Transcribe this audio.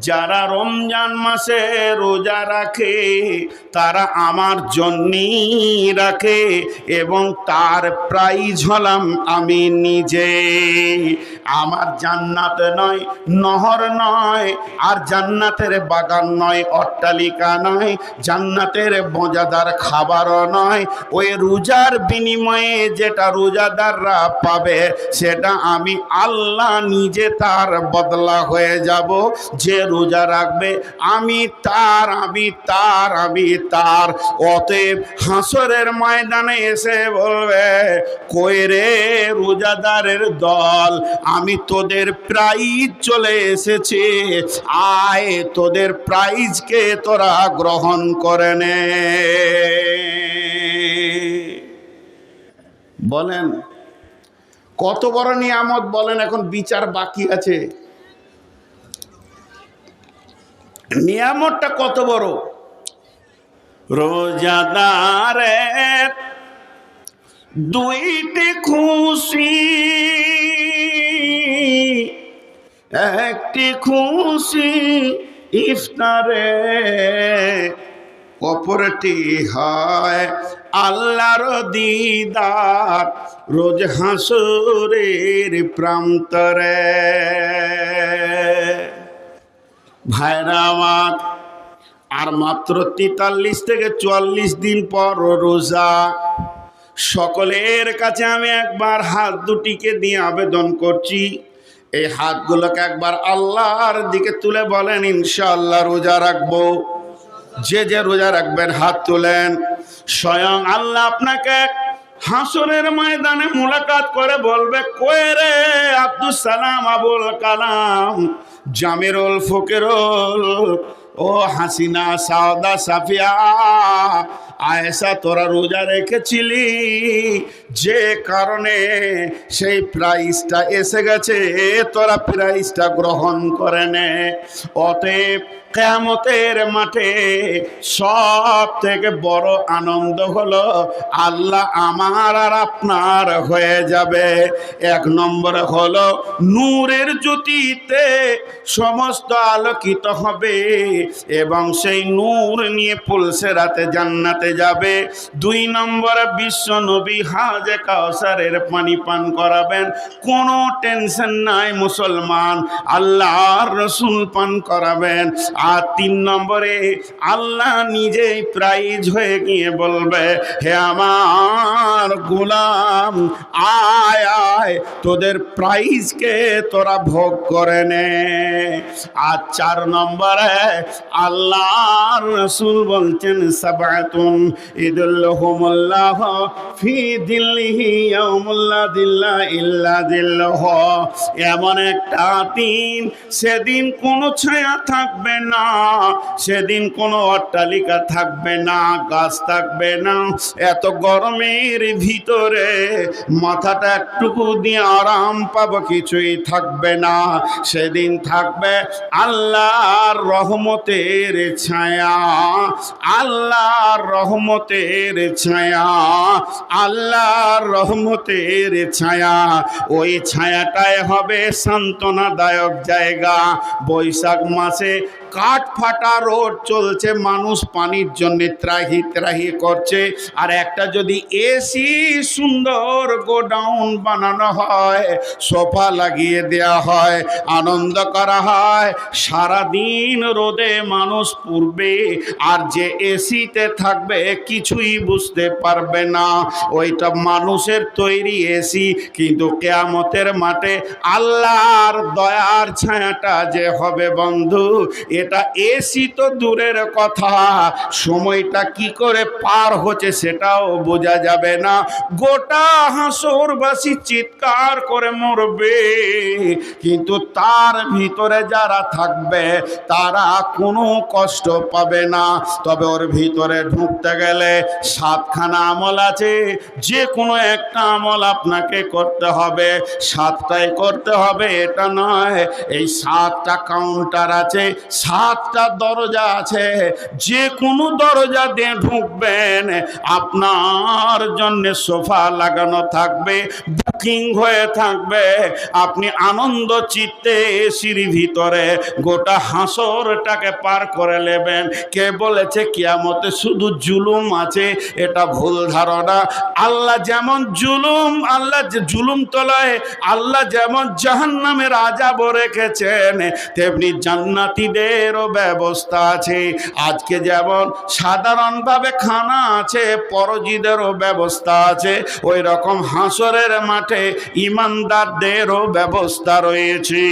যারা রমজান মাসে রোজা রাখে, তারা আমার জন্যই রাখে এবং তার প্রাইজ হলাম আমি নিজে। আমার জান্নাত নয়, নহর নয়, আর জান্নাতের বাগান নয়, অট্টালিকা নয়, জান্নাতের মজাদার খাবারও নয়। ওই রোজার বিনিময়ে যেটা রোজাদাররা পাবে, সেটা আমি আল্লাহ নিজে তার বদলা হয়ে যাব। যে রোজা রাখবে, আমি তার আমি তার আমি তার। অতএব হাসরের ময়দানে এসে বলবে, কই রে রোজাদারের দল আমি তোদের প্রাইজ চলে এসেছে। আয় তোদের প্রাইজকে তোরা গ্রহণ করে নে। বলেন, কত বড় নিয়ামত বলেন, এখন বিচার বাকি আছে। নিয়ামতটা কত বড়? রোজাদারের দুইটি খুশি। একটি খুশি ইফতারে অপরটি হয় আল্লাহর দিদার রোজ হাসুরের প্রান্তরে। ভাইরা আমার, আর মাত্র তেতাল্লিশ থেকে চুয়াল্লিশ দিন পর রোজা। সকলের কাছে আমি একবার হাত দুটিকে দিয়ে আবেদন করছি। এই হাতগুলোকে একবার আল্লাহর দিকে তুলে বলেন, ইনশাআল্লাহ রোজা রাখব। যে যে রোজা রাখবেন, হাত তোলেন। স্বয়ং আল্লাহ আপনাকে হাসরের ময়দানে মোলাকাত করে বলবে কয়ে রে আব্দুল সালাম, আবুল কালাম, জামিরুল ফকিরুল, ও হাসিনা সাউদা সাফিয়া আয়েশা তোরা রোজা রেখেছিলি। যে কারণে সেই প্রাইজটা এসে গেছে, তোরা প্রাইজটা গ্রহণ করে নে। অতএব কেমতের মাঠে সব থেকে বড় আনন্দ হলো, আল্লাহ আমার আর আপনার হয়ে যাবে। এক নম্বরে হলো নূরের জ্যোতিতে সমস্ত আলোকিত হবে এবং সেই নূর নিয়ে পুলসে রাতে জান্নাতে যাবে। দুই নম্বরে, বিশ্ব নবী হাজে কাউসারের পানি পান করাবেন। কোনো টেনশন নাই মুসলমান, আল্লাহর রসুল পান করাবেন। আর তিন নম্বরে, আল্লাহ নিজেই প্রাইজ হয়ে গিয়ে বলবে, হে আমার গোলাম, আয় আয়, তোদের প্রাইজকে তোরা ভোগ করে নে। আর চার নম্বরে আল্লাহ রসুল বলছেন, সাবাতুন ইদুল্লাহুমুল্লাহ ফি দিল্লিহি ইয়াউমুল্লা দিল্লা ইল্লা দিল্লাহ। এমন একটা দিন, সেদিন কোনো ছায়া থাকবে না, সেদিন কোনো অট্টালিকা থাকবে না, গাছ থাকবে না। এত গরমের ভিতরে মাথাটা একটুকু দিয়ে আরাম পাবো, কিছুই থাকবে না। সেদিন থাকবে আল্লাহর রহমতের ছায়া, আল্লাহর রহমতের ছায়া, আল্লাহর রহমতের ছায়া। ওই ছায়াটায় হবে সান্ত্বনাদায়ক জায়গা। বৈশাখ মাসে কাঠ ফাটা রোড চলছে, মানুষ পানির জন্য ত্রাহি ত্রাহি করছে। আর একটা যদি এসি সুন্দর গোডাউন বানানো হয়, সোফা লাগিয়ে দেওয়া হয়, আনন্দ করা হয়, সারাদিন রোদে মানুষ পূর্বে আর যে এসিতে থাকবে কিছুই বুঝতে পারবে না। ওইটা মানুষের তৈরি এসি কিন্তু কেয়ামতের মাঠে আল্লাহর দয়ার ছায়াটা যে হবে বন্ধু, এটা এসি তো দূরের কথা। সময়টা কি করে পার হচ্ছে সেটাও বোঝা যাবে না। গোটা হাসরবাসী চিৎকার করে মরবে, কিন্তু তার ভিতরে যারা থাকবে, তারা কোনো কষ্ট পাবে না। তবে ওর ভিতরে ঢুকতে ঢুকতে গেলে সাতখানা আমল আছে। যে কোনো একটা আমল আপনাকে করতে হবে। সাতটাই করতে হবে, এটা নয়। এই সাতটা কাউন্টার আছে, সাতটা দরজা আছে। যে কোনো দরজা দিয়ে ঢুকবেন, আপনার জন্য সোফা লাগানো থাকবে, বুকিং হয়ে থাকবে। আপনি আনন্দ চিত্তে এসির ভিতরে গোটা হাসরটাকে পার করে নেবেন। কে বলেছে, কিয়ামতে শুধু জুলুম আছে, এটা ভুল ধারণা। আল্লাহ যেমন জুলুম, আল্লাহ জুলুম তলায়, আল্লাহ যেমন জাহান্নামের আজাব রেখেছেন, তেমনি জান্নাতীদেরও ব্যবস্থা আছে। আজকে যেমন সাধারণভাবে খানা আছে, পরজিদেরও ব্যবস্থা আছে ওই রকম হাসরের মাঠে ইমানদারদেরও ব্যবস্থা রয়েছে।